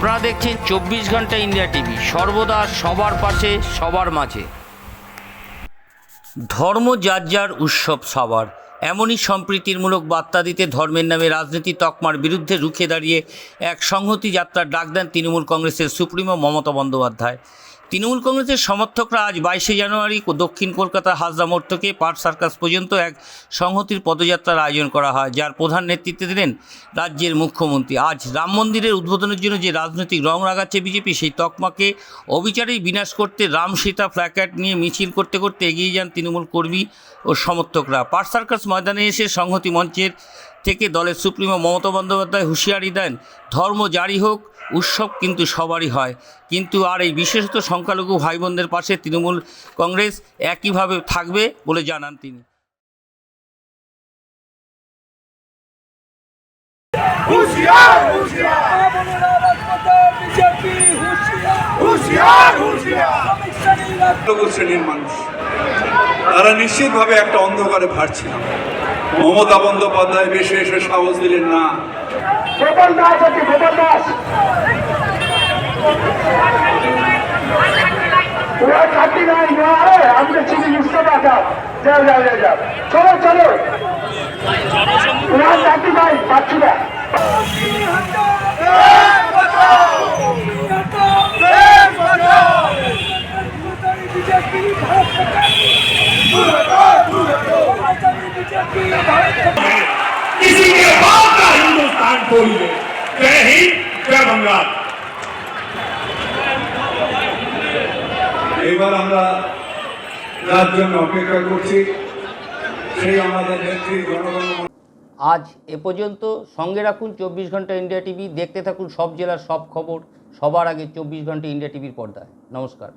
আপনারা দেখছেন চব্বিশ ঘণ্টা ইন্ডিয়া টিভি। সর্বদা সবার পাশে, সবার মাঝে। ধর্ম যার যার উৎসব সবার। এমনই সম্প্রীতিরমূলক বার্তা দিতে ধর্মের নামে রাজনীতি তকমার বিরুদ্ধে রুখে দাঁড়িয়ে এক সংহতি যাত্রার ডাক দেন তৃণমূল কংগ্রেসের সুপ্রিমো মমতা বন্দ্যোপাধ্যায়। তৃণমূল কংগ্রেসের সমর্থকরা আজ বাইশে জানুয়ারি দক্ষিণ কলকাতার হাজরা মোড় থেকে পার্ক সার্কাস পর্যন্ত এক সংহতির পদযাত্রার আয়োজন করা হয়, যার প্রধান নেতৃত্বে দিলেন রাজ্যের মুখ্যমন্ত্রী। আজ রাম মন্দিরের উদ্বোধনের জন্য যে রাজনৈতিক রং রাগাচ্ছে বিজেপি, সেই তকমাকে অবিচারেই বিনাশ করতে রাম সীতা প্ল্যাকার্ড নিয়ে মিছিল করতে করতে এগিয়ে যান তৃণমূল কর্মী ও সমর্থকরা। পার্ক সার্কাস ময়দানে এসে সংহতি মঞ্চের থেকে দলের সুপ্রিমো মমতা বন্দ্যোপাধ্যায় হুঁশিয়ারি দেন ধর্ম জারি হোক উৎসব কিন্তু সবারই হয়। কিন্তু আর এই বিশেষত সংখ্যালঘু ভাই বোনদের পাশে তৃণমূল কংগ্রেস একইভাবে থাকবে বলে জানান তিনি। হুঁশিয়ার হুঁশিয়ার। হুঁশিয়ার হুঁশিয়ার। হুঁশিয়ার কমিশনার লঘু শ্রেণির মানুষ তারা নিশ্চিতভাবে একটা অন্ধকারে ভাসছিল। মমতা বন্দ্যোপাধ্যায় বেশি এসে সাহস দিলেন না। গোপাল দাস পাচ্ছি গোপাল করবে। জয় হিন্দ জয় বাংলা। এবার আমরা তার জন্য অপেক্ষা করছি। সেই আমাদের নেত্রী জনগণ। আজ এ পর্যন্ত সঙ্গে রাখুন চব্বিশ ঘণ্টা ইন্ডিয়া টিভি। দেখতে থাকুন সব জেলার সব খবর। সবার আগে চব্বিশ ঘণ্টা ইন্ডিয়া টিভির পর্দায়। নমস্কার।